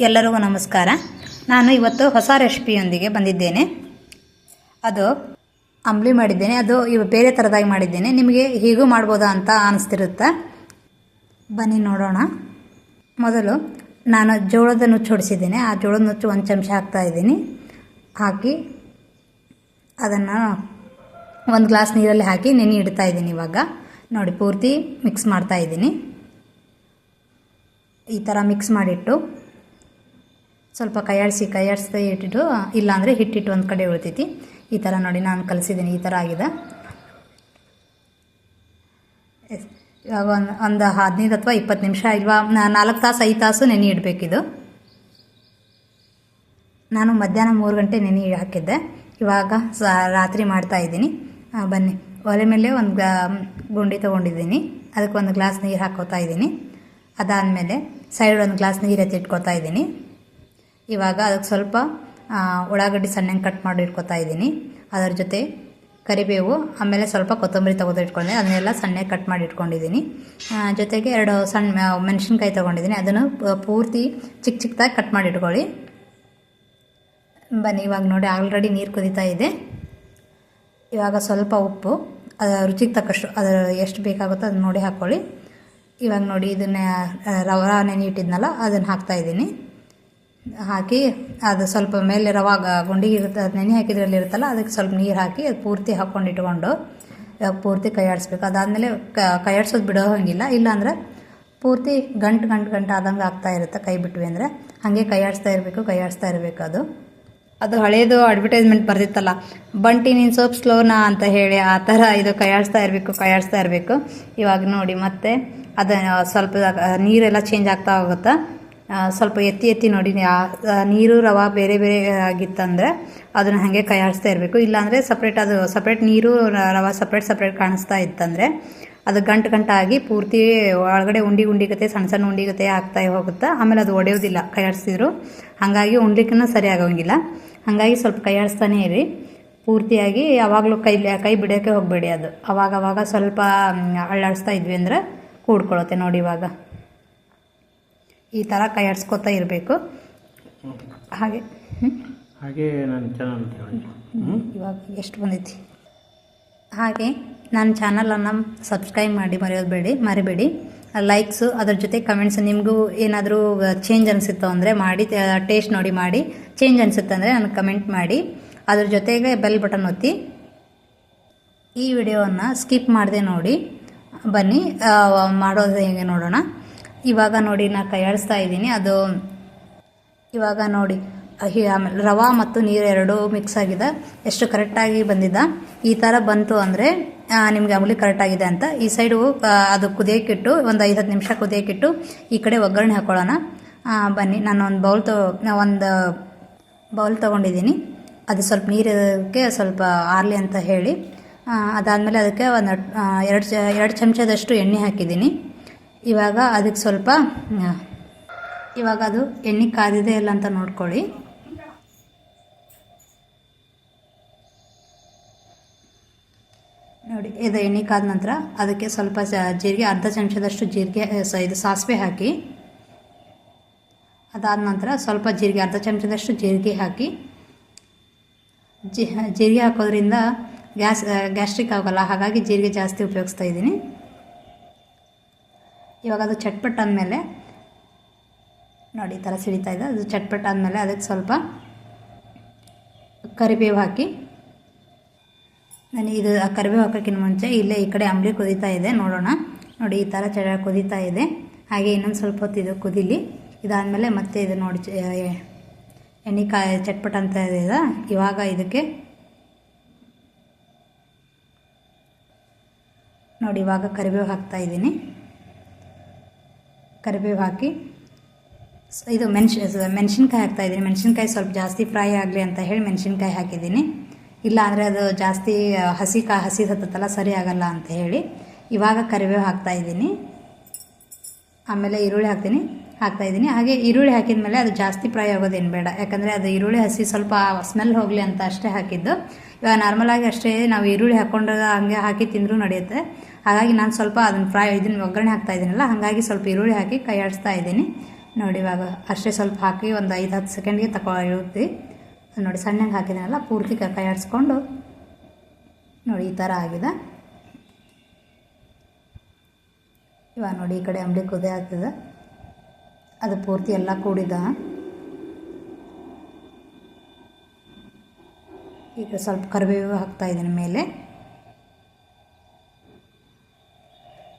ಎಲ್ಲರಿಗೂ ನಮಸ್ಕಾರ. ನಾನು ಇವತ್ತು ಹೊಸ ರೆಸಿಪಿಯೊಂದಿಗೆ ಬಂದಿದ್ದೇನೆ. ಅದು ಅಂಬ್ಲಿ ಮಾಡಿದ್ದೇನೆ. ಅದು ಇವ ಬೇರೆ ಥರದಾಗಿ ಮಾಡಿದ್ದೇನೆ. ನಿಮಗೆ ಹೀಗೂ ಮಾಡ್ಬೋದಾ ಅಂತ ಅನಿಸ್ತಿರುತ್ತೆ. ಬನ್ನಿ ನೋಡೋಣ. ಮೊದಲು ನಾನು ಜೋಳದ ನುಚ್ಚು ಹೊಡಿಸಿದ್ದೇನೆ. ಆ ಜೋಳದ ನುಚ್ಚು ಒಂದು ಚಮಚ ಹಾಕ್ತಾ ಇದ್ದೀನಿ. ಹಾಕಿ ಅದನ್ನು ಒಂದು ಗ್ಲಾಸ್ ನೀರಲ್ಲಿ ಹಾಕಿ ನೆನೆ ಇಡ್ತಾ ಇದ್ದೀನಿ ಇವಾಗ. ನೋಡಿ, ಪೂರ್ತಿ ಮಿಕ್ಸ್ ಮಾಡ್ತಾ ಇದ್ದೀನಿ. ಈ ಥರ ಮಿಕ್ಸ್ ಮಾಡಿಟ್ಟು ಸ್ವಲ್ಪ ಕೈಯಾಡಿಸಿ ಕೈಯಾಡಿಸ್ದೇ ಇಟ್ಟಿಟ್ಟು ಇಲ್ಲಾಂದರೆ ಹಿಟ್ಟಿಟ್ಟು ಒಂದು ಕಡೆ ಉಳಿತೈತಿ. ಈ ಥರ ನೋಡಿ ನಾನು ಕಲಿಸಿದ್ದೀನಿ ಈ ಥರ ಆಗಿದೆ. ಒಂದು ಒಂದು ಹದಿನೈದು ಅಥವಾ ಇಪ್ಪತ್ತು ನಿಮಿಷ ಇಲ್ವಾ ನಾಲ್ಕು ತಾಸು ಐದು ತಾಸು ನೆನೆ ಇಡಬೇಕಿದು ನಾನು ಮಧ್ಯಾಹ್ನ ಮೂರು ಗಂಟೆ ನೆನೆ ಹಾಕಿದ್ದೆ. ಇವಾಗ ಸ ರಾತ್ರಿ ಮಾಡ್ತಾ ಇದ್ದೀನಿ. ಆ, ಬನ್ನಿ. ಒಲೆ ಮೇಲೆ ಒಂದು ಗುಂಡಿ ತೊಗೊಂಡಿದ್ದೀನಿ. ಅದಕ್ಕೆ ಒಂದು ಗ್ಲಾಸ್ ನೀರು ಹಾಕೋತಾ ಇದ್ದೀನಿ. ಅದಾದಮೇಲೆ ಸೈಡ್ ಒಂದು ಗ್ಲಾಸ್ ನೀರು ಎತ್ತಿಟ್ಕೊತಾ ಇದ್ದೀನಿ. ಇವಾಗ ಅದಕ್ಕೆ ಸ್ವಲ್ಪ ಉಳ್ಳಾಗಡ್ಡಿ ಸಣ್ಣಗೆ ಕಟ್ ಮಾಡಿ ಇಟ್ಕೊತಾ ಇದ್ದೀನಿ. ಅದರ ಜೊತೆ ಕರಿಬೇವು, ಆಮೇಲೆ ಸ್ವಲ್ಪ ಕೊತ್ತಂಬರಿ ತೊಗೊಂಡು ಇಟ್ಕೊಂಡೆ. ಅದನ್ನೆಲ್ಲ ಸಣ್ಣಗೆ ಕಟ್ ಮಾಡಿ ಇಟ್ಕೊಂಡಿದ್ದೀನಿ. ಜೊತೆಗೆ ಎರಡು ಸಣ್ಣ ಮೆಣಸಿನ್ಕಾಯಿ ತೊಗೊಂಡಿದ್ದೀನಿ. ಅದನ್ನು ಪೂರ್ತಿ ಚಿಕ್ಕ ಚಿಕ್ಕದಾಗಿ ಕಟ್ ಮಾಡಿ ಇಟ್ಕೊಳ್ಳಿ. ಬನ್ನಿ, ಇವಾಗ ನೋಡಿ, ಆಲ್ರೆಡಿ ನೀರು ಕುದೀತಾ ಇದೆ. ಇವಾಗ ಸ್ವಲ್ಪ ಉಪ್ಪು ಅದು ರುಚಿಗೆ ತಕ್ಕಷ್ಟು, ಅದರ ಎಷ್ಟು ಬೇಕಾಗುತ್ತೋ ಅದನ್ನ ನೋಡಿ ಹಾಕ್ಕೊಳ್ಳಿ ಇವಾಗ ನೋಡಿ, ಇದನ್ನ ರವ ನೆನೆ ಇಟ್ಟಿದ್ನಲ್ಲ ಅದನ್ನು ಹಾಕ್ತಾ ಇದ್ದೀನಿ. ಹಾಕಿ ಅದು ಸ್ವಲ್ಪ ಮೇಲೆ ರವಾಗ ಗುಂಡಿಗೆ ಇರುತ್ತೆ ಅದು ನೆನೆ ಹಾಕಿದ್ರಲ್ಲಿ ಇರುತ್ತಲ್ಲ, ಅದಕ್ಕೆ ಸ್ವಲ್ಪ ನೀರು ಹಾಕಿ ಅದು ಪೂರ್ತಿ ಹಾಕ್ಕೊಂಡು ಇಟ್ಕೊಂಡು ಪೂರ್ತಿ ಕೈ ಆಡಿಸ್ಬೇಕು ಅದಾದಮೇಲೆ ಕೈ ಆಡಿಸೋದು ಬಿಡೋ ಹಂಗಿಲ್ಲ. ಇಲ್ಲಾಂದರೆ ಪೂರ್ತಿ ಗಂಟು ಗಂಟು ಗಂಟು ಆದಂಗೆ ಆಗ್ತಾ ಇರುತ್ತೆ ಕೈ ಬಿಟ್ವಿ ಅಂದರೆ. ಹಾಗೆ ಕೈ ಆಡಿಸ್ತಾ ಇರಬೇಕು ಕೈ ಆಡಿಸ್ತಾ ಇರಬೇಕು ಅದು. ಅದು ಹಳೇದು ಅಡ್ವರ್ಟೈಸ್ಮೆಂಟ್ ಬರ್ತಿತ್ತಲ್ಲ ಬಂಟಿ ನೀನು ಸೋಪ್ ಸ್ಲೋನಾ ಅಂತ ಹೇಳಿ ಆ ಥರ ಇದು ಕೈಯಾಡಿಸ್ತಾ ಇರಬೇಕು ಕೈಯಾಡಿಸ್ತಾ ಇರಬೇಕು. ಇವಾಗ ನೋಡಿ ಮತ್ತೆ ಅದು ಸ್ವಲ್ಪ ನೀರೆಲ್ಲ ಚೇಂಜ್ ಆಗ್ತಾ ಹೋಗುತ್ತಾ ಸ್ವಲ್ಪ ಎತ್ತಿ ಎತ್ತಿ ನೋಡಿ ನೀರು ರವೆ ಬೇರೆ ಬೇರೆ ಆಗಿತ್ತಂದರೆ ಅದನ್ನು ಹಾಗೆ ಕೈಯಾಡಿಸ್ತಾ ಇರಬೇಕು. ಇಲ್ಲಾಂದರೆ ಸಪ್ರೇಟ್ ಅದು ಸಪ್ರೇಟ್ ನೀರು ರವ ಸಪ್ರೇಟ್ ಸಪ್ರೇಟ್ ಕಾಣಿಸ್ತಾ ಇತ್ತಂದರೆ ಅದು ಗಂಟು ಗಂಟಾಗಿ ಪೂರ್ತಿ ಒಳಗಡೆ ಉಂಡಿ ಉಂಡಿಗತೆ, ಸಣ್ಣ ಸಣ್ಣ ಉಂಡಿಗತೆ ಆಗ್ತಾ ಹೋಗುತ್ತೆ, ಆಮೇಲೆ ಅದು ಒಡೆಯೋದಿಲ್ಲ ಕೈಯಾಡಿಸಿದ್ರು ಹಾಗಾಗಿ ಉಂಡ್ಲಿಕ್ಕೂ ಸರಿ ಆಗೋಂಗಿಲ್ಲ ಹಾಗಾಗಿ ಸ್ವಲ್ಪ ಕೈಯಾಡಿಸ್ತಾನೆ ಇರಿ. ಪೂರ್ತಿಯಾಗಿ ಯಾವಾಗಲೂ ಕೈ ಕೈ ಬಿಡೋಕ್ಕೆ ಹೋಗಬೇಡಿ ಅದು. ಅವಾಗ ಅವಾಗ ಸ್ವಲ್ಪ ಅಳ್ಳಾಡಿಸ್ತಾ ಇದ್ವಿ ಅಂದರೆ ಕೂಡ್ಕೊಳ್ಳುತ್ತೆ ನೋಡಿ ಇವಾಗ. ಈ ಥರ ಕೈ ಆಡಿಸ್ಕೊತಾ ಇರಬೇಕು. ಹಾಗೆ? ಹಾಗೆ ನಾನು ಚಾನಲ್ ಇವಾಗ ಎಷ್ಟು ಬಂದೈತಿ ಹಾಗೆ ನನ್ನ ಚಾನಲನ್ನು ಸಬ್ಸ್ಕ್ರೈಬ್ ಮಾಡಿ ಮರೆಯೋದ್ಬೇಡಿ ಮರಿಬೇಡಿ. ಲೈಕ್ಸು ಅದ್ರ ಜೊತೆ ಕಮೆಂಟ್ಸ್ ನಿಮಗೂ ಏನಾದರೂ ಚೇಂಜ್ ಅನಿಸುತ್ತೋ ಅಂದರೆ ಮಾಡಿ ಟೇಸ್ಟ್ ನೋಡಿ ಮಾಡಿ. ಚೇಂಜ್ ಅನಿಸುತ್ತೆ ಅಂದರೆ ನನಗೆ ಕಮೆಂಟ್ ಮಾಡಿ. ಅದ್ರ ಜೊತೆಗೆ ಬೆಲ್ ಬಟನ್ ಒತ್ತಿ. ಈ ವಿಡಿಯೋವನ್ನು ಸ್ಕಿಪ್ ಮಾಡದೆ ನೋಡಿ. ಬನ್ನಿ ಮಾಡೋದು ಹೇಗೆ ನೋಡೋಣ. ಇವಾಗ ನೋಡಿ ನಾನು ಕೈಯಾಡಿಸ್ತಾ ಇದ್ದೀನಿ. ಅದು ಇವಾಗ ನೋಡಿ ಆಮೇಲೆ ರವೆ ಮತ್ತು ನೀರು ಎರಡೂ ಮಿಕ್ಸ್ ಆಗಿದೆ. ಎಷ್ಟು ಕರೆಕ್ಟಾಗಿ ಬಂದಿದ್ದ ಈ ಥರ ಬಂತು ಅಂದರೆ ನಿಮಗೆ ಆಗಲಿ ಕರೆಕ್ಟಾಗಿದೆ ಅಂತ. ಈ ಸೈಡು ಅದು ಕುದಿಯೋಕ್ಕಿಟ್ಟು ಒಂದು ಐದು ಹತ್ತು ನಿಮಿಷ ಕುದಿಯೋಕ್ಕಿಟ್ಟು ಈ ಕಡೆ ಒಗ್ಗರಣೆ ಹಾಕೊಳ್ಳೋಣ. ಬನ್ನಿ, ನಾನು ಒಂದು ಬೌಲ್ ತೊ ಒಂದು ಬೌಲ್ ತೊಗೊಂಡಿದ್ದೀನಿ. ಅದು ಸ್ವಲ್ಪ ನೀರಿಗೆ ಸ್ವಲ್ಪ ಆರಲಿ ಅಂತ ಹೇಳಿ. ಅದಾದಮೇಲೆ ಅದಕ್ಕೆ ಒಂದು ಎರಡು ಎರಡು ಚಮಚದಷ್ಟು ಎಣ್ಣೆ ಹಾಕಿದ್ದೀನಿ. ಇವಾಗ ಅದಕ್ಕೆ ಸ್ವಲ್ಪ ಇವಾಗ ಅದು ಎಣ್ಣೆ ಕಾದಿದೆ ಇಲ್ಲ ಅಂತ ನೋಡ್ಕೊಳ್ಳಿ. ನೋಡಿ, ಇದು ಎಣ್ಣೆ ಕಾದ ನಂತರ ಅದಕ್ಕೆ ಸ್ವಲ್ಪ ಜೀರಿಗೆ, ಅರ್ಧ ಚಮಚದಷ್ಟು ಜೀರಿಗೆ ಇದು ಸಾಸಿವೆ ಹಾಕಿ, ಅದಾದ ನಂತರ ಸ್ವಲ್ಪ ಜೀರಿಗೆ, ಅರ್ಧ ಚಮಚದಷ್ಟು ಜೀರಿಗೆ ಹಾಕಿ ಜೀರಿಗೆ ಹಾಕೋದ್ರಿಂದ ಗ್ಯಾಸ್ ಗ್ಯಾಸ್ಟ್ರಿಕ್ ಆಗೋಲ್ಲ. ಹಾಗಾಗಿ ಜೀರಿಗೆ ಜಾಸ್ತಿ ಉಪಯೋಗಿಸ್ತಾ ಇದ್ದೀನಿ. ಇವಾಗ ಅದು ಚಟ್ಪಟ್ ಅಂದಮೇಲೆ ನೋಡಿ ಈ ಥರ ಸಿಡಿತಾ ಇದೆ. ಅದು ಚಟ್ಪಟ್ ಆದಮೇಲೆ ಅದಕ್ಕೆ ಸ್ವಲ್ಪ ಕರಿಬೇವು ಹಾಕಿ. ನಾನು ಇದು ಆ ಕರಿಬೇವು ಹಾಕೋಕ್ಕಿಂತ ಮುಂಚೆ ಇಲ್ಲೇ ಈ ಕಡೆ ಅಂಬಲಿ ಕುದೀತಾ ಇದೆ. ನೋಡೋಣ. ನೋಡಿ ಈ ಥರ ಚಳ ಕುದೀತಾ ಇದೆ. ಹಾಗೆ ಇನ್ನೊಂದು ಸ್ವಲ್ಪ ಹೊತ್ತು ಇದು ಕುದೀಲಿ. ಇದಾದಮೇಲೆ ಮತ್ತೆ ಇದು ನೋಡಿ ಎಣ್ಣೆ ಕಾಯಿ ಚಟ್ಪಟ್ ಅಂತ ಇದೆ. ಇವಾಗ ಇದಕ್ಕೆ ನೋಡಿ ಇವಾಗ ಕರಿಬೇವು ಹಾಕ್ತಾ ಇದ್ದೀನಿ. ಕರಿಬೇವು ಹಾಕಿ ಇದು ಮೆಣಸಿ ಮೆಣಸಿನ್ಕಾಯಿ ಹಾಕ್ತಾ ಇದ್ದೀನಿ. ಮೆಣಸಿನ್ಕಾಯಿ ಸ್ವಲ್ಪ ಜಾಸ್ತಿ ಫ್ರೈ ಆಗಲಿ ಅಂತ ಹೇಳಿ ಮೆಣಸಿನ್ಕಾಯಿ ಹಾಕಿದ್ದೀನಿ. ಇಲ್ಲ ಅಂದರೆ ಅದು ಜಾಸ್ತಿ ಹಸಿ ಕಾ, ಹಸಿ ಹತ್ತತ್ತಲ್ಲ ಸರಿ ಆಗಲ್ಲ ಅಂತ ಹೇಳಿ ಇವಾಗ ಕರಿಬೇವು ಹಾಕ್ತಾಯಿದ್ದೀನಿ ಆಮೇಲೆ ಈರುಳ್ಳಿ ಹಾಕ್ತೀನಿ. ಹಾಕ್ತಾ ಇದ್ದೀನಿ. ಹಾಗೆ ಈರುಳ್ಳಿ ಹಾಕಿದ ಮೇಲೆ ಅದು ಜಾಸ್ತಿ ಫ್ರೈ ಆಗೋದೇನು ಬೇಡ. ಯಾಕಂದರೆ ಅದು ಈರುಳ್ಳಿ ಹಸಿ ಸ್ವಲ್ಪ ಸ್ಮೆಲ್ ಹೋಗಲಿ ಅಂತ ಅಷ್ಟೇ ಹಾಕಿದ್ದು. ಇವಾಗ ನಾರ್ಮಲಾಗಿ ಅಷ್ಟೇ ನಾವು ಈರುಳ್ಳಿ ಹಾಕ್ಕೊಂಡು ಹಂಗೆ ಹಾಕಿ ತಿಂದರೂ ನಡೆಯುತ್ತೆ. ಹಾಗಾಗಿ ನಾನು ಸ್ವಲ್ಪ ಅದನ್ನು ಫ್ರೈ ಇದನ್ನು ಒಗ್ಗರಣೆ ಹಾಕ್ತಾ ಇದ್ದೀನಲ್ಲ, ಹಾಗಾಗಿ ಸ್ವಲ್ಪ ಈರುಳ್ಳಿ ಹಾಕಿ ಕೈ ಆಡಿಸ್ತಾ ಇದ್ದೀನಿ. ನೋಡಿ ಇವಾಗ ಅಷ್ಟೇ ಸ್ವಲ್ಪ ಹಾಕಿ ಒಂದು ಐದು, ಹತ್ತು ಸೆಕೆಂಡ್ಗೆ ತಗೋ ಇರುತ್ತೆ ನೋಡಿ ಸಣ್ಣಗೆ ಹಾಕಿದ್ದೀನಲ್ಲ ಪೂರ್ತಿ ಕ- ಆಡಿಸ್ಕೊಂಡು. ನೋಡಿ ಈ ಥರ ಆಗಿದೆ. ಇವಾಗ ನೋಡಿ ಈ ಕಡೆ ಅಂಬಲಿ ಕುದಿ ಆಗ್ತದೆ. ಅದು ಪೂರ್ತಿ ಎಲ್ಲ ಕೂಡಿದ. ಈಗ ಸ್ವಲ್ಪ ಕರಿಬೇವು ಹಾಕ್ತಾ ಇದ್ದೀನಿ ಮೇಲೆ.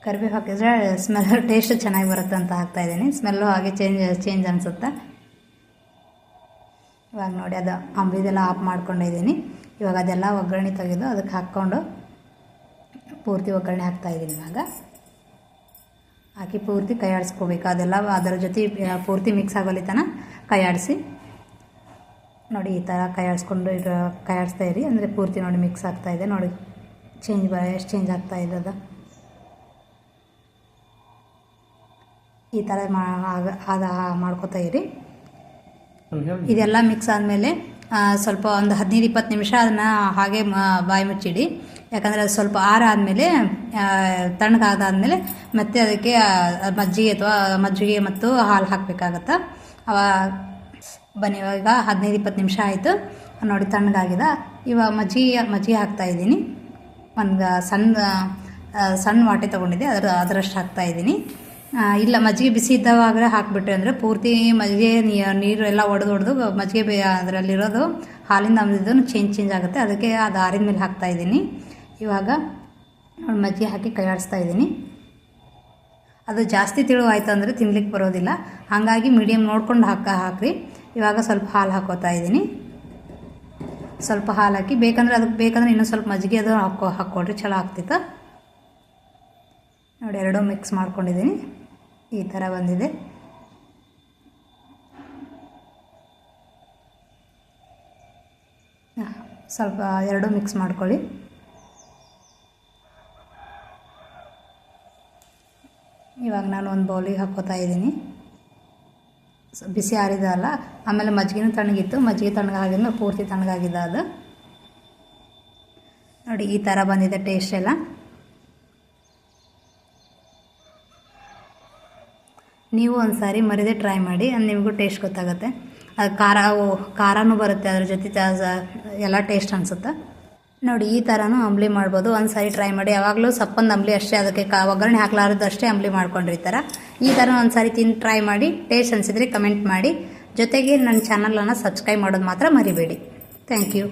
ಕರಿಬೇವು ಹಾಕಿದ್ರೆ ಸ್ಮೆಲ್ ಟೇಸ್ಟ್ ಚೆನ್ನಾಗಿ ಬರುತ್ತೆ ಅಂತ ಹಾಕ್ತಾ ಇದ್ದೀನಿ. ಸ್ಮೆಲ್ಲು ಹಾಗೆ ಚೇಂಜ್ ಚೇಂಜ್ ಅನಿಸುತ್ತೆ? ಇವಾಗ ನೋಡಿ, ಅದು ಅಂಬ್ಲಿದೆಲ್ಲ ಆಫ್ ಮಾಡ್ಕೊಂಡಿದ್ದೀನಿ ಇವಾಗ ಅದೆಲ್ಲ ಒಗ್ಗರಣೆ ತೆಗೆದು ಅದಕ್ಕೆ ಹಾಕ್ಕೊಂಡು ಪೂರ್ತಿ ಒಗ್ಗರಣೆ ಹಾಕ್ತಾಯಿದ್ದೀನಿ ಇವಾಗ. ಹಾಕಿ ಪೂರ್ತಿ ಕೈ ಆಡಿಸ್ಕೋಬೇಕು ಅದೆಲ್ಲ ಅದರ ಜೊತೆ ಪೂರ್ತಿ ಮಿಕ್ಸ್ ಆಗೋಲಿ ತನಕ ಕೈ ಆಡಿಸಿ ನೋಡಿ ಈ ಥರ ಕೈ ಆಡಿಸ್ಕೊಂಡು ಕೈಯಾಡಿಸ್ತಾ ಕೈ ಆಡಿಸ್ತಾ ಇರಿ. ಅಂದರೆ ಪೂರ್ತಿ ನೋಡಿ ಮಿಕ್ಸ್ ಆಗ್ತಾ ಇದೆ. ನೋಡಿ ಚೇಂಜ್ ಬ ಎಷ್ಟು ಚೇಂಜ್ ಆಗ್ತಾ ಇದೆ ಅದು ಈ ಥರ ಮಾ ಆಗ- ಆದ ಮಾಡ್ಕೋತಾ ಇರಿ. ಇದೆಲ್ಲ ಮಿಕ್ಸ್ ಆದಮೇಲೆ ಸ್ವಲ್ಪ ಒಂದು ಹದಿನೈದು ಇಪ್ಪತ್ತು ನಿಮಿಷ ಅದನ್ನು ಹಾಗೆ ಬಾಯಿ ಮುಚ್ಚಿಡಿ. ಯಾಕಂದರೆ ಅದು ಸ್ವಲ್ಪ ಆರ ಆದಮೇಲೆ ತಣ್ಣಗಾದಾದಮೇಲೆ ಮತ್ತೆ ಅದಕ್ಕೆ ಮಜ್ಜಿಗೆ ಅಥವಾ ಮಜ್ಜಿಗೆ ಮತ್ತು ಹಾಲು ಹಾಕಬೇಕಾಗತ್ತೆ. ಅವ ಬನ್ನಿ ಇವಾಗ ಹದಿನೈದು ಇಪ್ಪತ್ತು ನಿಮಿಷ ಆಯಿತು. ನೋಡಿ ತಣ್ಣಗಾಗಿದೆ. ಇವಾಗ ಮಜ್ಜಿಗೆ ಮಜ್ಜಿಗೆ ಹಾಕ್ತಾ ಇದ್ದೀನಿ. ಒಂದು ಸಣ್ಣ ಸಣ್ಣ ವಾಟೆ ತೊಗೊಂಡಿದ್ದೆ. ಅದರ ಅದರಷ್ಟು ಹಾಕ್ತಾ ಇದ್ದೀನಿ. ಆ, ಇಲ್ಲ, ಮಜ್ಜಿಗೆ ಬಿಸಿ ಇದ್ದಾಗಲೇ ಹಾಕಿಬಿಟ್ರೆ ಅಂದರೆ ಪೂರ್ತಿ ಮಜ್ಜಿಗೆ ನೀರು ಎಲ್ಲ ಒಡೆದು ಒಡೆದು ಮಜ್ಜಿಗೆ ಬೇ, ಅದರಲ್ಲಿರೋದು ಹಾಲಿಂದ ಅಂದಿದ್ದು ಚೇಂಜ್ ಚೇಂಜ್ ಆಗುತ್ತೆ. ಅದಕ್ಕೆ ಅದು ಆರಿದ ಮೇಲೆ ಹಾಕ್ತಾ ಇದ್ದೀನಿ. ಇವಾಗ ಮಜ್ಜಿಗೆ ಹಾಕಿ ಕೈಯಾಡಿಸ್ತಾ ಇದ್ದೀನಿ. ಅದು ಜಾಸ್ತಿ ತಿಳು ಆಯಿತು ಅಂದರೆ ತಿನ್ಲಿಕ್ಕೆ ಬರೋದಿಲ್ಲ. ಹಾಗಾಗಿ ಮೀಡಿಯಮ್ ನೋಡ್ಕೊಂಡು ಹಾಕ, ಹಾಕ್ರಿ. ಇವಾಗ ಸ್ವಲ್ಪ ಹಾಲು ಹಾಕೋತಾ ಇದ್ದೀನಿ. ಸ್ವಲ್ಪ ಹಾಲು ಹಾಕಿ, ಬೇಕಂದ್ರೆ ಅದಕ್ಕೆ, ಬೇಕಂದ್ರೆ ಇನ್ನೂ ಸ್ವಲ್ಪ ಮಜ್ಜಿಗೆ ಅದು ಹಾಕೋ ಹಾಕ್ಕೊಡ್ರಿ ಚಲೋ ಆಗ್ತಿತ್ತು. ನೋಡಿ, ಎರಡೂ ಮಿಕ್ಸ್ ಮಾಡ್ಕೊಂಡಿದ್ದೀನಿ. ಈ ಥರ ಬಂದಿದೆ. ಸ್ವಲ್ಪ ಎರಡೂ ಮಿಕ್ಸ್ ಮಾಡ್ಕೊಳ್ಳಿ. ಇವಾಗ ನಾನು ಒಂದು ಬೌಲಿಗೆ ಹಾಕೋತಾ ಇದ್ದೀನಿ. ಬಿಸಿ ಆರಿದ ಅಲ್ಲ, ಆಮೇಲೆ ಮಜ್ಜಿಗೆನೂ ತಣ್ಣಗಿತ್ತು. ಮಜ್ಜಿಗೆ ತಣ್ಣಗಾಗಿದ್ದು ಪೂರ್ತಿ ತಣ್ಣಗಾಗಿದೆ ಅದು. ನೋಡಿ, ಈ ಥರ ಬಂದಿದೆ ಟೇಸ್ಟ್ ಎಲ್ಲ. ನೀವು ಒಂದು ಸಾರಿ ಮರಿದೇ ಟ್ರೈ ಮಾಡಿ, ಅದು ನಿಮಗೂ ಟೇಸ್ಟ್ ಗೊತ್ತಾಗುತ್ತೆ. ಅದು ಖಾರ ಖಾರನೂ ಬರುತ್ತೆ, ಅದ್ರ ಜೊತೆ ಎಲ್ಲ ಟೇಸ್ಟ್ ಅನಿಸುತ್ತೆ. ನೋಡಿ, ಈ ಥರನೂ ಅಂಬ್ಲಿ ಮಾಡ್ಬೋದು. ಒಂದು ಸಾರಿ ಟ್ರೈ ಮಾಡಿ, ಯಾವಾಗಲೂ ಸಪ್ಪಂದು ಅಂಬ್ಲಿ ಅಷ್ಟೇ, ಅದಕ್ಕೆ ಕಾ, ಒಗ್ಗರಣೆ ಹಾಕ್ಲಾರ್ದು ಅಷ್ಟೇ ಅಂಬ್ಲಿ ಮಾಡ್ಕೊಂಡಿರ್ತಾರೆ ಈ ಥರ ಒಂದು ಸಾರಿ ತಿಂದು ಟ್ರೈ ಮಾಡಿ ಟೇಸ್ಟ್ ಅನಿಸಿದ್ರೆ ಕಮೆಂಟ್ ಮಾಡಿ. ಜೊತೆಗೆ ನನ್ನ ಚಾನಲನ್ನು ಸಬ್ಸ್ಕ್ರೈಬ್ ಮಾಡೋದು ಮಾತ್ರ ಮರಿಬೇಡಿ. Thank you